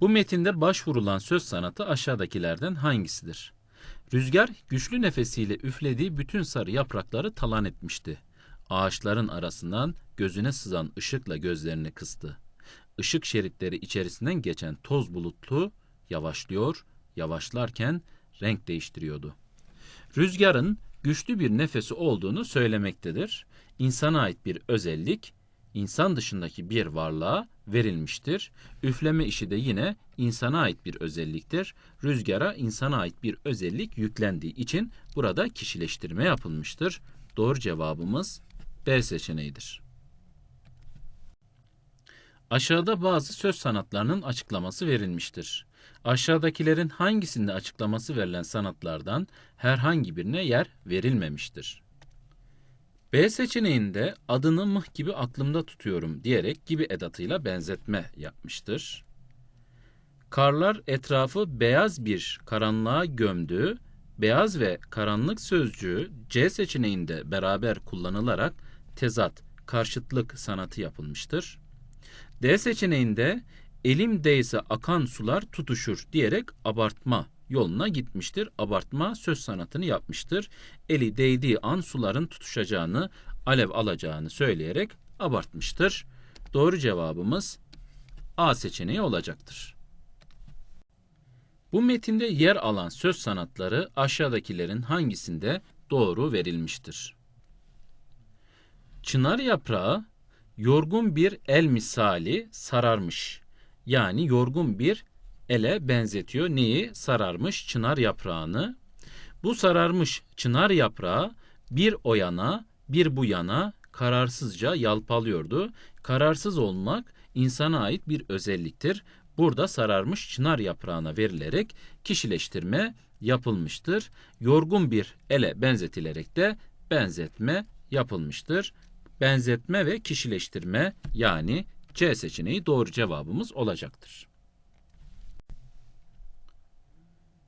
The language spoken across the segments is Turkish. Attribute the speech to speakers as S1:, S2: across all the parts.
S1: Bu metinde başvurulan söz sanatı aşağıdakilerden hangisidir? Rüzgar güçlü nefesiyle üflediği bütün sarı yaprakları talan etmişti. Ağaçların arasından gözüne sızan ışıkla gözlerini kıstı. Işık şeritleri içerisinden geçen toz bulutlu yavaşlıyor, yavaşlarken renk değiştiriyordu. Rüzgarın güçlü bir nefesi olduğunu söylemektedir. İnsana ait bir özellik, insan dışındaki bir varlığa verilmiştir. Üfleme işi de yine insana ait bir özelliktir. Rüzgara insana ait bir özellik yüklendiği için burada kişileştirme yapılmıştır. Doğru cevabımız B seçeneğidir. Aşağıda bazı söz sanatlarının açıklaması verilmiştir. Aşağıdakilerin hangisinde açıklaması verilen sanatlardan herhangi birine yer verilmemiştir? B seçeneğinde adını mıh gibi aklımda tutuyorum diyerek gibi edatıyla benzetme yapmıştır. Karlar etrafı beyaz bir karanlığa gömdü. Beyaz ve karanlık sözcüğü C seçeneğinde beraber kullanılarak tezat, karşıtlık sanatı yapılmıştır. D seçeneğinde elim değse akan sular tutuşur diyerek abartma yoluna gitmiştir. Abartma söz sanatını yapmıştır. Eli değdiği an suların tutuşacağını, alev alacağını söyleyerek abartmıştır. Doğru cevabımız A seçeneği olacaktır. Bu metinde yer alan söz sanatları aşağıdakilerin hangisinde doğru verilmiştir? Çınar yaprağı yorgun bir el misali sararmış. Yani yorgun bir ele benzetiyor. Neyi? Sararmış çınar yaprağını. Bu sararmış çınar yaprağı bir o yana bir bu yana kararsızca yalpalıyordu. Kararsız olmak insana ait bir özelliktir. Burada sararmış çınar yaprağına verilerek kişileştirme yapılmıştır. Yorgun bir ele benzetilerek de benzetme yapılmıştır. Benzetme ve kişileştirme yani C seçeneği doğru cevabımız olacaktır.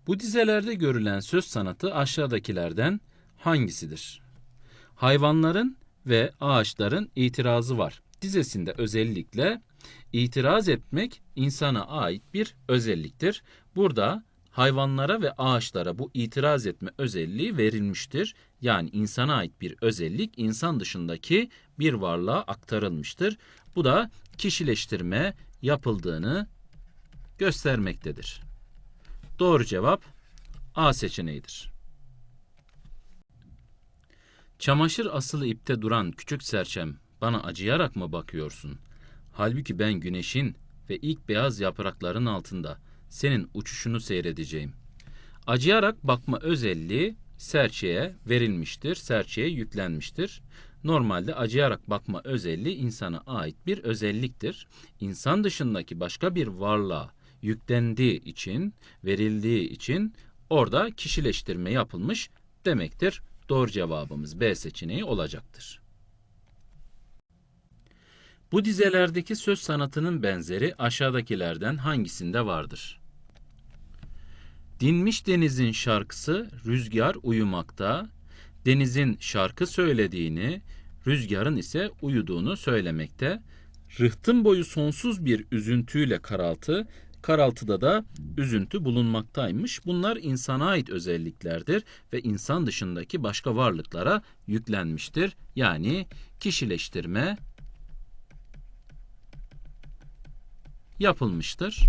S1: Bu dizelerde görülen söz sanatı aşağıdakilerden hangisidir? Hayvanların ve ağaçların itirazı var. Dizesinde özellikle itiraz etmek insana ait bir özelliktir. Burada hayvanlara ve ağaçlara bu itiraz etme özelliği verilmiştir. Yani insana ait bir özellik insan dışındaki bir varlığa aktarılmıştır. Bu da kişileştirme yapıldığını göstermektedir. Doğru cevap A seçeneğidir. Çamaşır asılı ipte duran küçük serçem bana acıyarak mı bakıyorsun? Halbuki ben güneşin ve ilk beyaz yaprakların altında senin uçuşunu seyredeceğim. Acıyarak bakma özelliği serçeye verilmiştir, serçeye yüklenmiştir. Normalde acıyarak bakma özelliği insana ait bir özelliktir. İnsan dışındaki başka bir varlığa yüklendiği için, verildiği için orada kişileştirme yapılmış demektir. Doğru cevabımız B seçeneği olacaktır. Bu dizelerdeki söz sanatının benzeri aşağıdakilerden hangisinde vardır? Dinmiş denizin şarkısı rüzgar uyumakta, denizin şarkı söylediğini, rüzgarın ise uyuduğunu söylemekte. Rıhtım boyu sonsuz bir üzüntüyle karaltı, karaltıda da üzüntü bulunmaktaymış. Bunlar insana ait özelliklerdir ve insan dışındaki başka varlıklara yüklenmiştir. Yani kişileştirme yapılmıştır.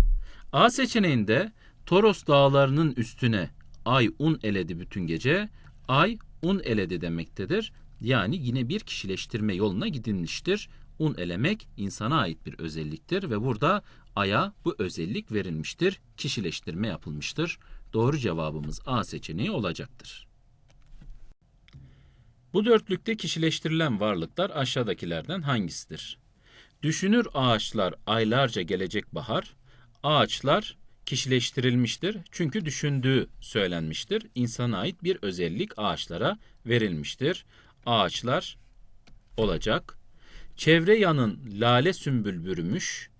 S1: A seçeneğinde Toros dağlarının üstüne ay un eledi bütün gece, ay un eledi demektedir. Yani yine bir kişileştirme yoluna gidilmiştir. Un elemek insana ait bir özelliktir ve burada aya bu özellik verilmiştir. Kişileştirme yapılmıştır. Doğru cevabımız A seçeneği olacaktır. Bu dörtlükte kişileştirilen varlıklar aşağıdakilerden hangisidir? Düşünür ağaçlar aylarca gelecek bahar. Ağaçlar kişileştirilmiştir. Çünkü düşündüğü söylenmiştir. İnsana ait bir özellik ağaçlara verilmiştir. Ağaçlar olacak. Çevre yanın lale sümbül bürümüş.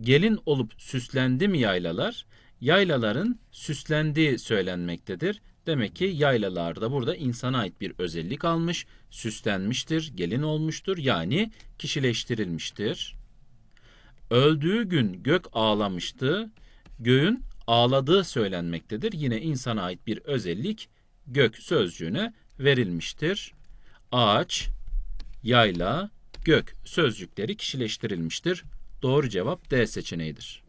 S1: Gelin olup süslendi mi yaylalar? Yaylaların süslendiği söylenmektedir. Demek ki yaylalarda burada insana ait bir özellik almış, süslenmiştir, gelin olmuştur yani kişileştirilmiştir. Öldüğü gün gök ağlamıştı, Göğün ağladığı söylenmektedir. Yine insana ait bir özellik gök sözcüğüne verilmiştir. Ağaç, yayla, gök sözcükleri kişileştirilmiştir. Doğru cevap D seçeneğidir.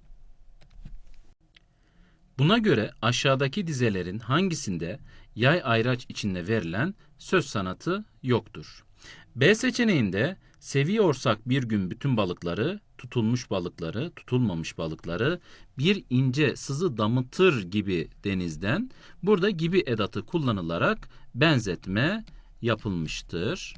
S1: Buna göre aşağıdaki dizelerin hangisinde yay ayraç içinde verilen söz sanatı yoktur? B seçeneğinde seviyorsak bir gün bütün balıkları, tutulmuş balıkları, tutulmamış balıkları bir ince sızı damıtır gibi denizden burada gibi edatı kullanılarak benzetme yapılmıştır.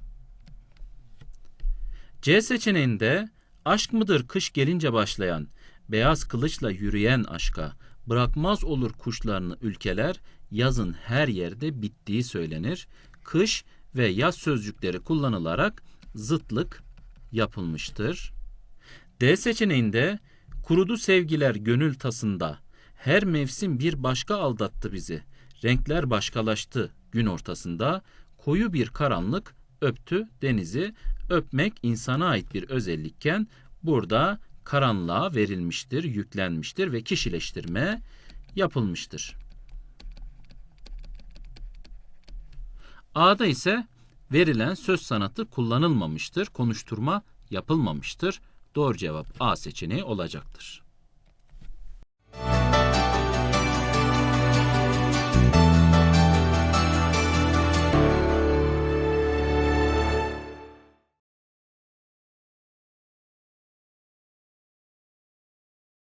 S1: C seçeneğinde aşk mıdır kış gelince başlayan, beyaz kılıçla yürüyen aşka, bırakmaz olur kuşlarını ülkeler, yazın her yerde bittiği söylenir. Kış ve yaz sözcükleri kullanılarak zıtlık yapılmıştır. D seçeneğinde kurudu sevgiler gönül tasında, her mevsim bir başka aldattı bizi, renkler başkalaştı gün ortasında, koyu bir karanlık öptü denizi, öpmek insana ait bir özellikken burada karanlığa verilmiştir, yüklenmiştir ve kişileştirme yapılmıştır. A'da ise verilen söz sanatı kullanılmamıştır, konuşturma yapılmamıştır. Doğru cevap A seçeneği olacaktır.